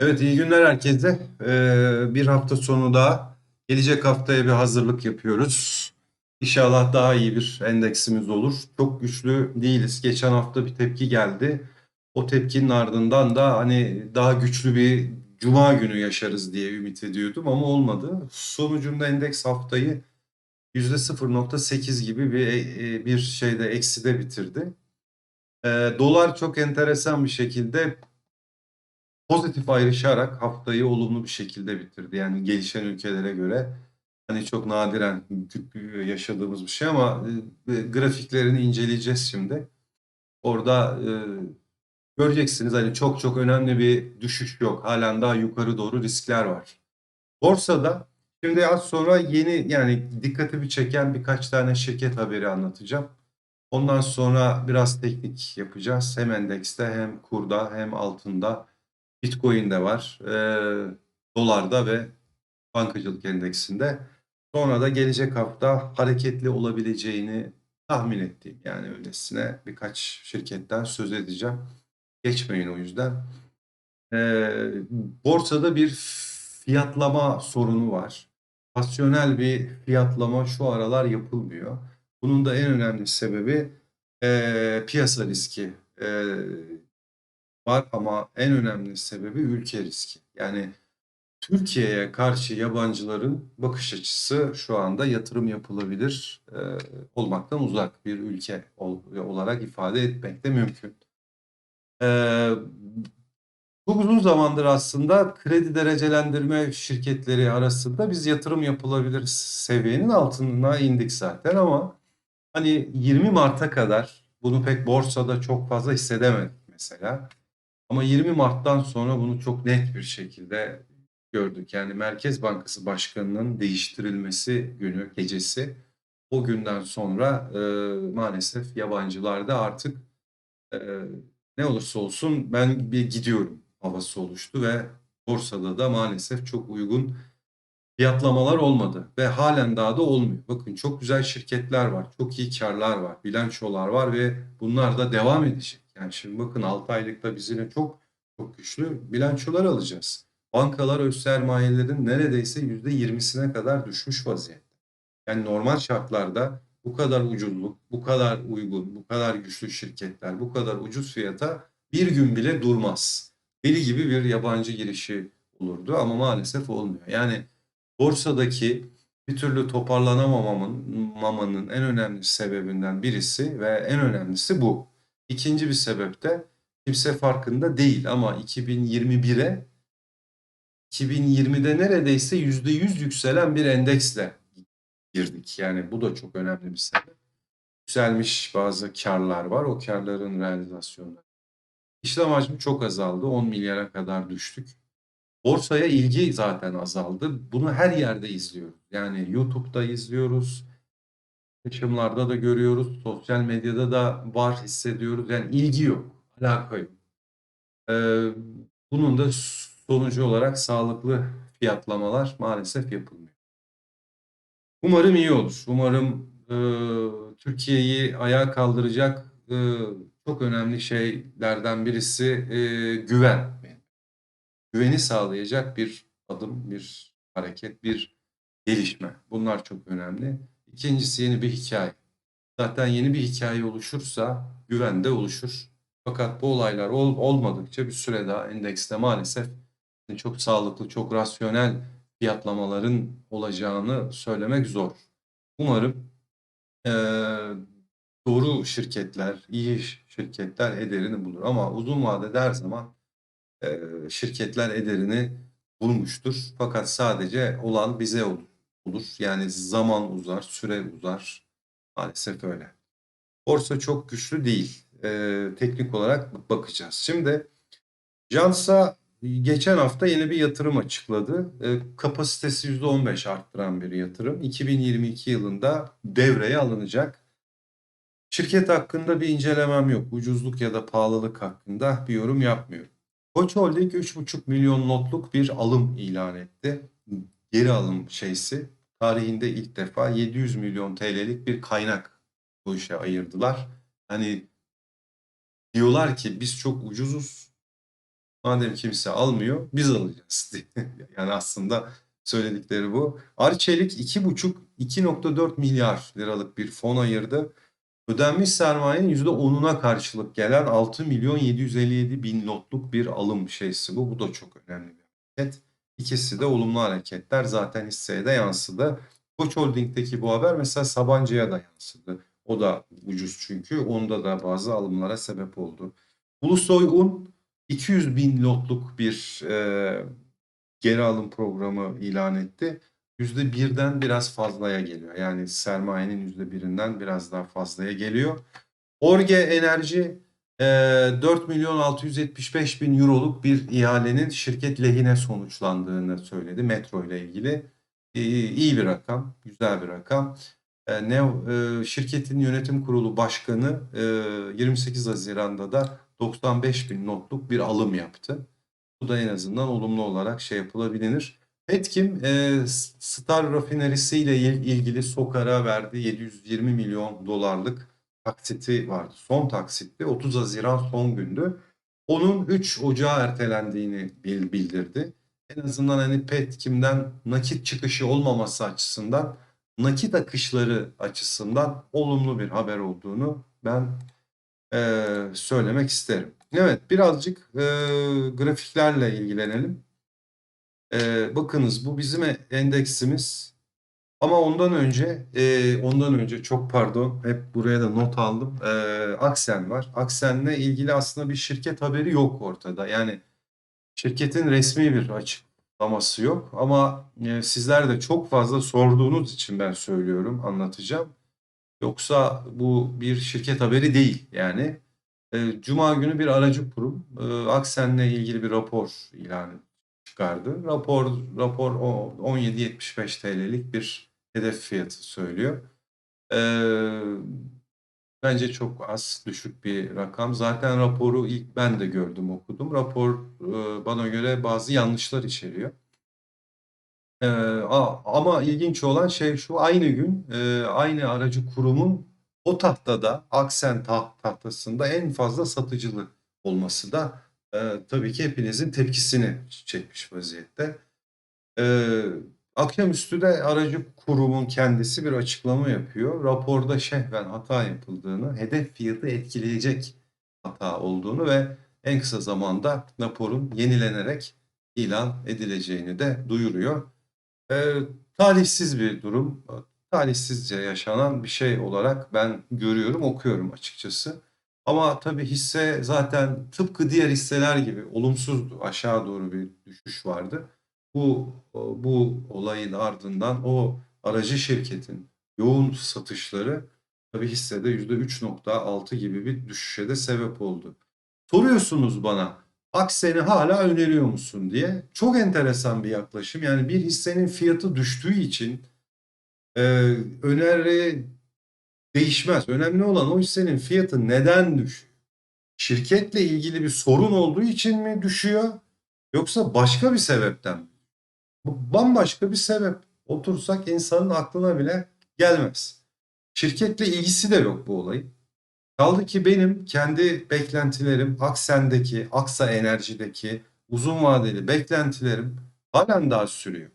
Evet, iyi günler herkese. Ee, bir hafta sonu daha. Gelecek haftaya bir hazırlık yapıyoruz. İnşallah daha iyi bir endeksimiz olur. Çok güçlü değiliz. Geçen hafta bir tepki geldi. O tepkinin ardından da hani daha güçlü bir cuma günü yaşarız diye ümit ediyordum ama olmadı. Sonucunda endeks haftayı %0.8 gibi bir e, bir şeyde ekside bitirdi. Ee, dolar çok enteresan bir şekilde pozitif ayrışarak haftayı olumlu bir şekilde bitirdi. Yani gelişen ülkelere göre hani çok nadiren yaşadığımız bir şey ama e, grafiklerini inceleyeceğiz şimdi. Orada e, göreceksiniz hani çok çok önemli bir düşüş yok. Halen daha yukarı doğru riskler var. Borsada şimdi az sonra yeni yani dikkatimi çeken birkaç tane şirket haberi anlatacağım. Ondan sonra biraz teknik yapacağız. Hem endekste hem kurda hem altında Bitcoin'de var, e, dolarda ve bankacılık endeksinde. Sonra da gelecek hafta hareketli olabileceğini tahmin ettiğim yani öylesine birkaç şirketten söz edeceğim. Geçmeyin o yüzden. E, borsada bir fiyatlama sorunu var. Rasyonel bir fiyatlama şu aralar yapılmıyor. Bunun da en önemli sebebi e, piyasa riski. E, var ama en önemli sebebi ülke riski. Yani Türkiye'ye karşı yabancıların bakış açısı şu anda yatırım yapılabilir e, olmaktan uzak bir ülke ol, olarak ifade etmek de mümkün. E, çok uzun zamandır aslında kredi derecelendirme şirketleri arasında biz yatırım yapılabilir seviyenin altına indik zaten ama hani 20 Mart'a kadar bunu pek borsada çok fazla hissedemedik mesela. Ama 20 Mart'tan sonra bunu çok net bir şekilde gördük. Yani Merkez Bankası Başkanı'nın değiştirilmesi günü, gecesi o günden sonra e, maalesef yabancılarda artık e, ne olursa olsun ben bir gidiyorum havası oluştu ve borsada da maalesef çok uygun fiyatlamalar olmadı ve halen daha da olmuyor. Bakın çok güzel şirketler var, çok iyi karlar var, bilançolar var ve bunlar da devam edecek. Yani şimdi bakın 6 aylıkta biz yine çok çok güçlü bilançolar alacağız. Bankalar öz sermayelerin neredeyse %20'sine kadar düşmüş vaziyette. Yani normal şartlarda bu kadar ucuzluk, bu kadar uygun, bu kadar güçlü şirketler, bu kadar ucuz fiyata bir gün bile durmaz. Deli gibi bir yabancı girişi olurdu ama maalesef olmuyor. Yani borsadaki bir türlü toparlanamamanın en önemli sebebinden birisi ve en önemlisi bu. İkinci bir sebep de kimse farkında değil ama 2021'e 2020'de neredeyse %100 yükselen bir endeksle girdik. Yani bu da çok önemli bir sebep. Yükselmiş bazı karlar var. O karların realizasyonları. İşlem hacmi çok azaldı. 10 milyara kadar düştük. Borsaya ilgi zaten azaldı. Bunu her yerde izliyoruz. Yani YouTube'da izliyoruz, paylaşımlarda da görüyoruz. Sosyal medyada da var hissediyoruz. Yani ilgi yok, alaka yok. Ee, bunun da sonucu olarak sağlıklı fiyatlamalar maalesef yapılmıyor. Umarım iyi olur. Umarım e, Türkiye'yi ayağa kaldıracak e, çok önemli şeylerden birisi e, güven. Güveni sağlayacak bir adım, bir hareket, bir gelişme. Bunlar çok önemli. İkincisi yeni bir hikaye. Zaten yeni bir hikaye oluşursa güven de oluşur. Fakat bu olaylar ol, olmadıkça bir süre daha endekste maalesef çok sağlıklı, çok rasyonel fiyatlamaların olacağını söylemek zor. Umarım e, doğru şirketler, iyi şirketler ederini bulur. Ama uzun vadede her zaman e, şirketler ederini bulmuştur. Fakat sadece olan bize olur olur. Yani zaman uzar, süre uzar. Maalesef öyle. Borsa çok güçlü değil. Ee, teknik olarak bakacağız. Şimdi Jansa geçen hafta yeni bir yatırım açıkladı. Ee, kapasitesi %15 arttıran bir yatırım. 2022 yılında devreye alınacak. Şirket hakkında bir incelemem yok. Ucuzluk ya da pahalılık hakkında bir yorum yapmıyorum. Koç Holding 3,5 milyon notluk bir alım ilan etti. Geri alım şeysi tarihinde ilk defa 700 milyon TL'lik bir kaynak bu işe ayırdılar. Hani diyorlar ki biz çok ucuzuz Madem kimse almıyor biz alacağız diye. Yani aslında söyledikleri bu. Arçelik 2,5-2,4 milyar liralık bir fon ayırdı. Ödenmiş sermayenin %10'una karşılık gelen 6 milyon 757 bin lotluk bir alım şeysi bu. Bu da çok önemli bir hareket. İkisi de olumlu hareketler zaten hisseye de yansıdı. Koç Holding'deki bu haber mesela Sabancı'ya da yansıdı. O da ucuz çünkü. Onda da bazı alımlara sebep oldu. Ulusoy Un 200 bin lotluk bir e, geri alım programı ilan etti. %1'den biraz fazlaya geliyor. Yani sermayenin %1'inden biraz daha fazlaya geliyor. Orge Enerji 4 milyon 675 bin euroluk bir ihalenin şirket lehine sonuçlandığını söyledi metro ile ilgili. E, iyi bir rakam, güzel bir rakam. E, ne e, şirketin yönetim kurulu başkanı e, 28 Haziran'da da 95 bin notluk bir alım yaptı. Bu da en azından olumlu olarak şey yapılabilir. Petkim e, Star rafinerisi ile il- ilgili SOKAR'a verdiği 720 milyon dolarlık taksiti vardı. Son taksitti. 30 Haziran son gündü. Onun 3 Ocağı ertelendiğini bil- bildirdi. En azından hani Petkim'den nakit çıkışı olmaması açısından nakit akışları açısından olumlu bir haber olduğunu ben eee, söylemek isterim. Evet, birazcık eee, grafiklerle ilgilenelim. Eee, bakınız bu bizim e- endeksimiz. Ama ondan önce, eee, ondan önce çok pardon, hep buraya da not aldım. Eee, Aksen var. Aksen'le ilgili aslında bir şirket haberi yok ortada. Yani şirketin resmi bir açıklaması yok. Ama e, sizler de çok fazla sorduğunuz için ben söylüyorum, anlatacağım. Yoksa bu bir şirket haberi değil yani. E, Cuma günü bir aracı kurum e, Aksen'le ilgili bir rapor ilan çıkardı. Rapor rapor o 17.75 TL'lik bir hedef fiyatı söylüyor. E, bence çok az, düşük bir rakam. Zaten raporu ilk ben de gördüm, okudum. Rapor e, bana göre bazı yanlışlar içeriyor. Ee, ama ilginç olan şey şu aynı gün e, aynı aracı kurumun o tahtada Aksen taht tahtasında en fazla satıcılı olması da e, tabii ki hepinizin tepkisini çekmiş vaziyette. Ee, akşamüstü de aracı kurumun kendisi bir açıklama yapıyor. Raporda şehven hata yapıldığını, hedef fiyatı etkileyecek hata olduğunu ve en kısa zamanda raporun yenilenerek ilan edileceğini de duyuruyor. Ee, talihsiz bir durum. Talihsizce yaşanan bir şey olarak ben görüyorum, okuyorum açıkçası. Ama tabii hisse zaten tıpkı diğer hisseler gibi olumsuzdu. Aşağı doğru bir düşüş vardı. Bu bu olayın ardından o aracı şirketin yoğun satışları tabii hissede %3.6 gibi bir düşüşe de sebep oldu. Soruyorsunuz bana Aksen'i hala öneriyor musun diye. Çok enteresan bir yaklaşım. Yani bir hissenin fiyatı düştüğü için e, öneri değişmez. Önemli olan o hissenin fiyatı neden düşüyor? Şirketle ilgili bir sorun olduğu için mi düşüyor? Yoksa başka bir sebepten mi? Bu bambaşka bir sebep. Otursak insanın aklına bile gelmez. Şirketle ilgisi de yok bu olayın. Kaldı ki benim kendi beklentilerim Aksen'deki, Aksa Enerji'deki uzun vadeli beklentilerim halen daha sürüyor.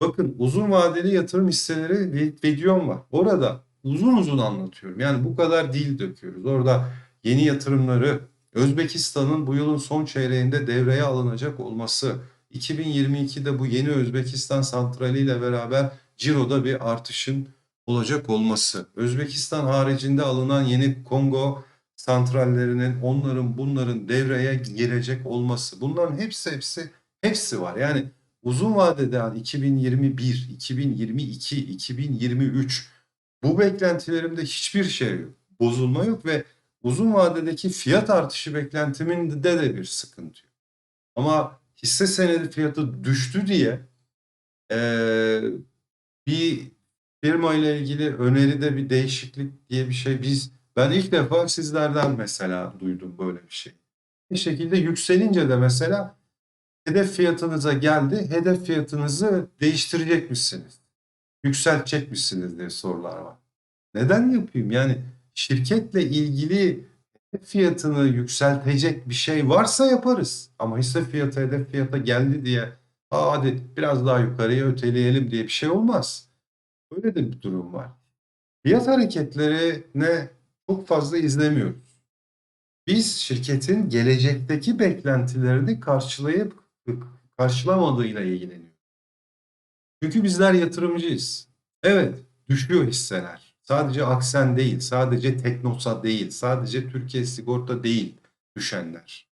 Bakın uzun vadeli yatırım hisseleri vi- videom var. Orada uzun uzun anlatıyorum. Yani bu kadar dil döküyoruz. Orada yeni yatırımları, Özbekistan'ın bu yılın son çeyreğinde devreye alınacak olması, 2022'de bu yeni Özbekistan santrali ile beraber ciroda bir artışın olacak olması, Özbekistan haricinde alınan yeni Kongo santrallerinin onların bunların devreye girecek olması. Bunların hepsi hepsi hepsi var. Yani uzun vadede yani 2021, 2022, 2023 bu beklentilerimde hiçbir şey yok. Bozulma yok ve uzun vadedeki fiyat artışı beklentiminde de bir sıkıntı yok. Ama hisse senedi fiyatı düştü diye eee, bir firma ile ilgili öneride bir değişiklik diye bir şey biz ben ilk defa sizlerden mesela duydum böyle bir şey. Bir şekilde yükselince de mesela hedef fiyatınıza geldi. Hedef fiyatınızı değiştirecek misiniz? Yükseltecek misiniz diye sorular var. Neden yapayım? Yani şirketle ilgili fiyatını yükseltecek bir şey varsa yaparız. Ama hisse fiyatı hedef fiyata geldi diye Aa, hadi biraz daha yukarıya öteleyelim diye bir şey olmaz. Öyle de bir durum var. Fiyat hareketlerine çok fazla izlemiyoruz. Biz şirketin gelecekteki beklentilerini karşılayıp karşılamadığıyla ilgileniyoruz. Çünkü bizler yatırımcıyız. Evet, düşüyor hisseler. Sadece Aksen değil, sadece Teknosa değil, sadece Türkiye Sigorta değil düşenler.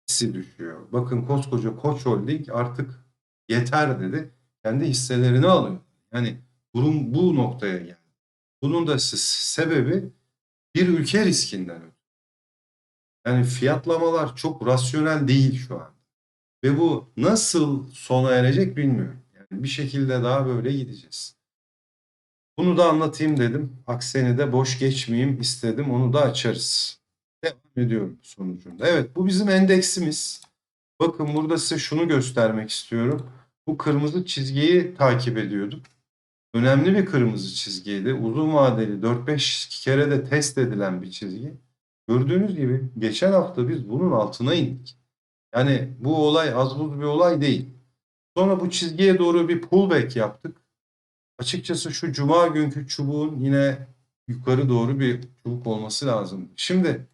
Hepsi düşüyor. Bakın koskoca Koç Holding artık yeter dedi. Kendi hisselerini alıyor. Yani durum bu noktaya geldi. Bunun da sebebi bir ülke riskinden ötürü. Yani fiyatlamalar çok rasyonel değil şu an. Ve bu nasıl sona erecek bilmiyorum. Yani bir şekilde daha böyle gideceğiz. Bunu da anlatayım dedim. Akseni de boş geçmeyeyim istedim. Onu da açarız. Devam ediyorum sonucunda. Evet bu bizim endeksimiz. Bakın burada size şunu göstermek istiyorum. Bu kırmızı çizgiyi takip ediyorduk. Önemli bir kırmızı çizgiydi. Uzun vadeli 4-5 kere de test edilen bir çizgi. Gördüğünüz gibi geçen hafta biz bunun altına indik. Yani bu olay az buz bir olay değil. Sonra bu çizgiye doğru bir pullback yaptık. Açıkçası şu cuma günkü çubuğun yine yukarı doğru bir çubuk olması lazım. Şimdi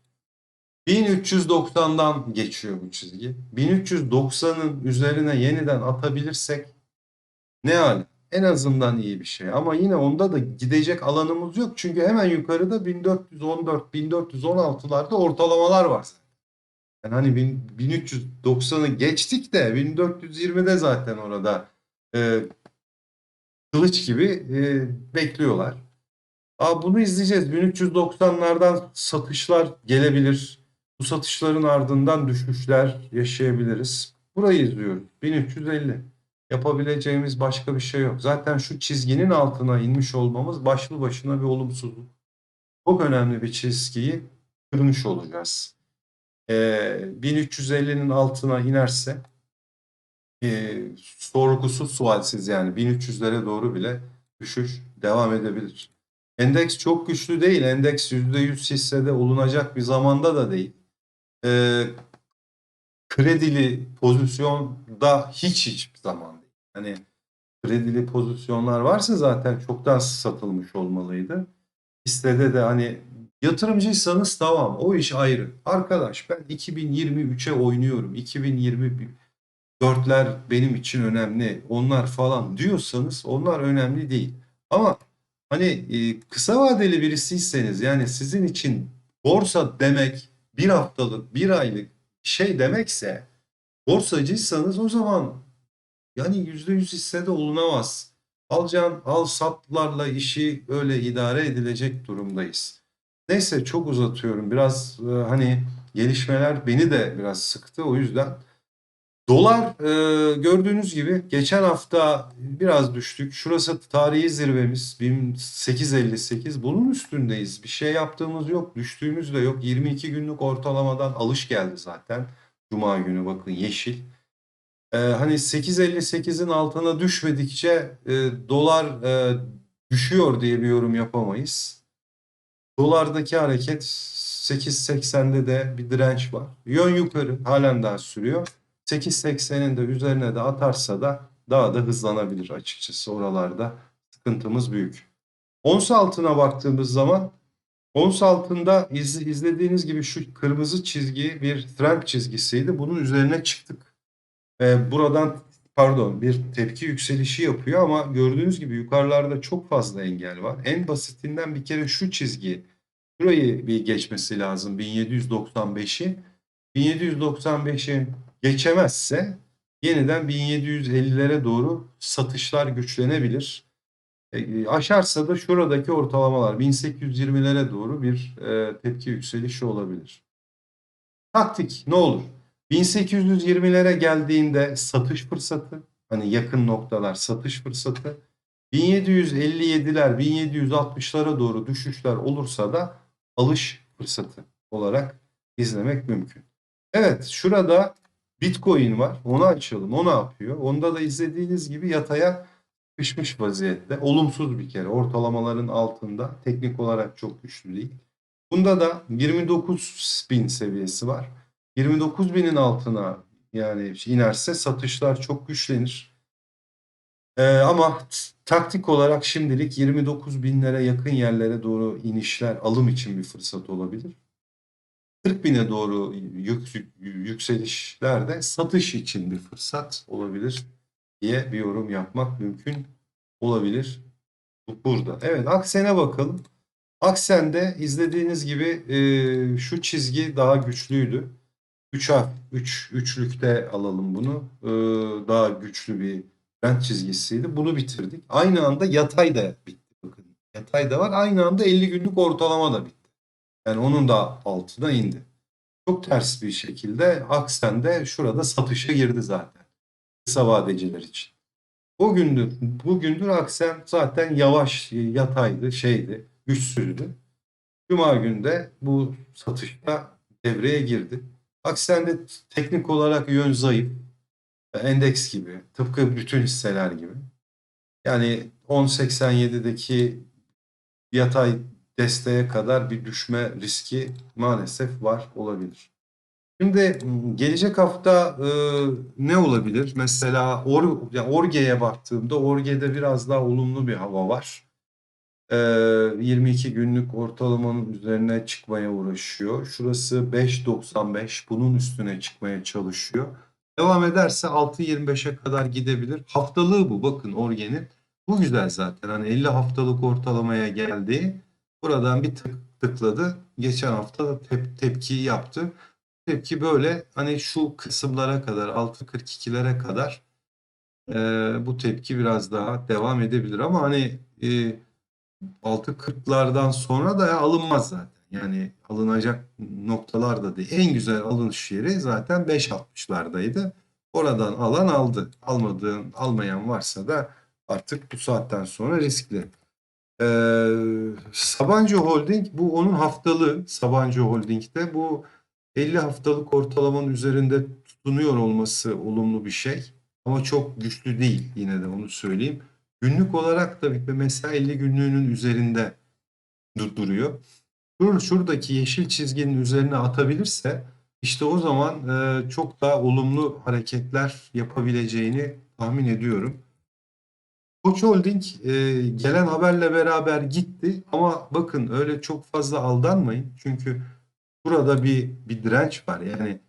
1390'dan geçiyor bu çizgi. 1390'ın üzerine yeniden atabilirsek ne hali? En azından iyi bir şey. Ama yine onda da gidecek alanımız yok. Çünkü hemen yukarıda 1414, 1416'larda ortalamalar var. Yani hani bin- 1390'ı geçtik de 1420'de zaten orada e, kılıç gibi e, bekliyorlar. Aa, bunu izleyeceğiz. 1390'lardan satışlar gelebilir. Bu satışların ardından düşüşler yaşayabiliriz. Burayı izliyoruz. 1350. Yapabileceğimiz başka bir şey yok. Zaten şu çizginin altına inmiş olmamız başlı başına bir olumsuzluk. Çok önemli bir çizgiyi kırmış olacağız. Ee, 1350'nin altına inerse e, sorgusuz sualsiz yani 1300'lere doğru bile düşüş devam edebilir. Endeks çok güçlü değil. Endeks %100 hissede olunacak bir zamanda da değil. Ee, kredili pozisyonda hiç hiçbir zaman değil. Hani kredili pozisyonlar varsa zaten çoktan satılmış olmalıydı. Hissede de hani yatırımcıysanız tamam o iş ayrı. Arkadaş ben 2023'e oynuyorum. 2024'ler benim için önemli. Onlar falan diyorsanız onlar önemli değil. Ama hani e, kısa vadeli birisiyseniz yani sizin için borsa demek bir haftalık, bir aylık şey demekse borsacıysanız o zaman yani yüzde yüz hissede olunamaz. Alacağın al satlarla işi öyle idare edilecek durumdayız. Neyse çok uzatıyorum. Biraz e, hani gelişmeler beni de biraz sıktı. O yüzden dolar e, gördüğünüz gibi geçen hafta biraz düştük. Şurası tarihi zirvemiz 1858. Bunun üstündeyiz. Bir şey yaptığımız yok. Düştüğümüz de yok. 22 günlük ortalamadan alış geldi zaten. Cuma günü bakın yeşil. Ee, hani 8.58'in altına düşmedikçe e, dolar e, düşüyor diye bir yorum yapamayız. Dolardaki hareket 8.80'de de bir direnç var. Yön yukarı halen daha sürüyor. 8.80'in de üzerine de atarsa da daha da hızlanabilir açıkçası oralarda sıkıntımız büyük. Ons altına baktığımız zaman ons altında iz, izlediğiniz gibi şu kırmızı çizgi bir trend çizgisiydi. Bunun üzerine çıktık. Ee, buradan pardon bir tepki yükselişi yapıyor ama gördüğünüz gibi yukarılarda çok fazla engel var. En basitinden bir kere şu çizgi şurayı bir geçmesi lazım 1795'i. 1795'i geçemezse yeniden 1750'lere doğru satışlar güçlenebilir. E, aşarsa da şuradaki ortalamalar 1820'lere doğru bir e, tepki yükselişi olabilir. Taktik ne olur? 1820'lere geldiğinde satış fırsatı, hani yakın noktalar satış fırsatı. 1757'ler, 1760'lara doğru düşüşler olursa da alış fırsatı olarak izlemek mümkün. Evet, şurada Bitcoin var. Onu açalım. O ne yapıyor? Onda da izlediğiniz gibi yataya sıkışmış vaziyette. Olumsuz bir kere. Ortalamaların altında. Teknik olarak çok güçlü değil. Bunda da 29.000 seviyesi var. 29.000'in altına yani inerse satışlar çok güçlenir. Ee, ama taktik olarak şimdilik 29.000'lere yakın yerlere doğru inişler alım için bir fırsat olabilir. 40.000'e doğru yük, yükselişler de satış için bir fırsat olabilir diye bir yorum yapmak mümkün olabilir bu- burada. Evet Aksen'e bakalım. Aksen'de izlediğiniz gibi e, şu çizgi daha güçlüydü. 3 harf, 3 üçlükte alalım bunu. E, daha güçlü bir trend çizgisiydi. Bunu bitirdik. Aynı anda yatay da bitti. Bakın yatay da var. Aynı anda 50 günlük ortalama da bitti. Yani onun da altına indi. Çok ters bir şekilde Aksen de şurada satışa girdi zaten. Kısa vadeciler için. O gündür, bugündür Aksen zaten yavaş, yataydı, şeydi, güçsüzdü. Cuma günde bu satışta devreye girdi. Aksen'de teknik olarak yön zayıf. Endeks gibi. Tıpkı bütün hisseler gibi. Yani 10.87'deki yatay desteğe kadar bir düşme riski maalesef var olabilir. Şimdi m, gelecek hafta e, ne olabilir? Mesela Or, yani Orge'ye baktığımda Orge'de biraz daha olumlu bir hava var. E, 22 günlük ortalamanın üzerine çıkmaya uğraşıyor. Şurası 5.95 bunun üstüne çıkmaya çalışıyor. Devam ederse 6.25'e kadar gidebilir. Haftalığı bu bakın Orge'nin. Bu güzel zaten. Hani 50 haftalık ortalamaya geldi. Buradan bir tık tıkladı. Geçen hafta da tep tepkiyi yaptı. Tepki böyle hani şu kısımlara kadar 6.42'lere kadar e, bu tepki biraz daha devam edebilir ama hani e, 6.40'lardan sonra da alınmaz zaten. Yani alınacak noktalar da değil. En güzel alınış yeri zaten 5.60'lardaydı. Oradan alan aldı. Almadığın, almayan varsa da artık bu saatten sonra riskli. Ee, Sabancı Holding bu onun haftalığı. Sabancı Holding'de bu 50 haftalık ortalamanın üzerinde tutunuyor olması olumlu bir şey. Ama çok güçlü değil yine de onu söyleyeyim. Günlük olarak da mesela 50 günlüğünün üzerinde du- duruyor. Şur, şuradaki yeşil çizginin üzerine atabilirse işte o zaman e, çok daha olumlu hareketler yapabileceğini tahmin ediyorum. Koç Holding e, gelen haberle beraber gitti ama bakın öyle çok fazla aldanmayın. Çünkü burada bir bir direnç var. Yani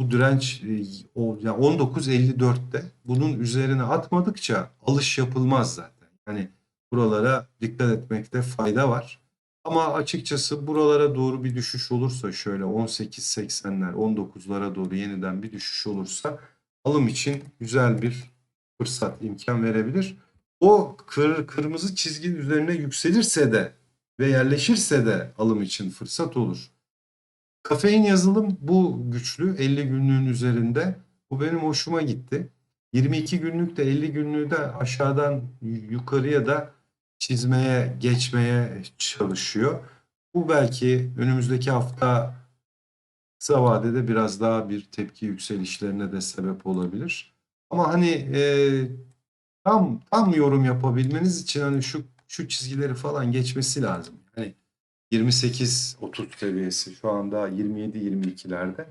bu direnç e, o yani 19.54'te bunun üzerine atmadıkça alış yapılmaz zaten. Yani buralara dikkat etmekte fayda var. Ama açıkçası buralara doğru bir düşüş olursa şöyle 18.80'ler 19'lara doğru yeniden bir düşüş olursa alım için güzel bir fırsat imkan verebilir. O kır, kırmızı çizginin üzerine yükselirse de ve yerleşirse de alım için fırsat olur. Kafein yazılım bu güçlü 50 günlüğün üzerinde. Bu benim hoşuma gitti. 22 günlük de 50 günlüğü de aşağıdan yukarıya da çizmeye, geçmeye çalışıyor. Bu belki önümüzdeki hafta kısa vadede biraz daha bir tepki yükselişlerine de sebep olabilir. Ama hani e, tam tam yorum yapabilmeniz için hani şu şu çizgileri falan geçmesi lazım. Hani 28-30 seviyesi şu anda 27-22'lerde.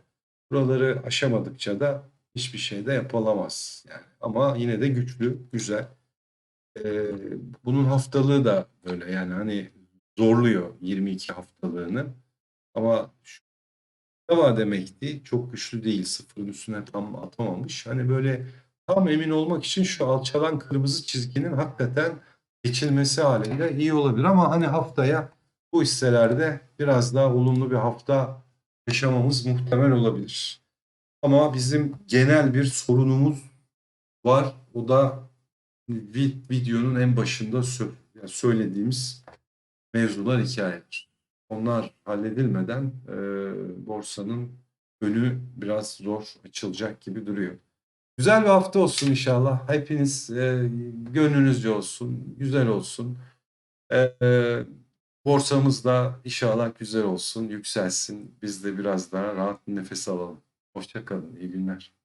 Buraları aşamadıkça da hiçbir şey de yapılamaz. Yani ama yine de güçlü, güzel. Ee, bunun haftalığı da böyle yani hani zorluyor 22 haftalığını. Ama şu Dava demekti. Çok güçlü değil. Sıfırın üstüne tam atamamış. Hani böyle tam emin olmak için şu alçalan kırmızı çizginin hakikaten geçilmesi halinde iyi olabilir. Ama hani haftaya bu hisselerde biraz daha olumlu bir hafta yaşamamız muhtemel olabilir. Ama bizim genel bir sorunumuz var. O da vi- videonun en başında söylediğimiz mevzular, hikayeler. Onlar halledilmeden e, borsanın önü biraz zor açılacak gibi duruyor. Güzel bir hafta olsun inşallah. Hepiniz e, gönlünüzce olsun, güzel olsun. E, e, borsamız da inşallah güzel olsun, yükselsin. Biz de biraz daha rahat nefes alalım. Hoşça kalın, iyi günler.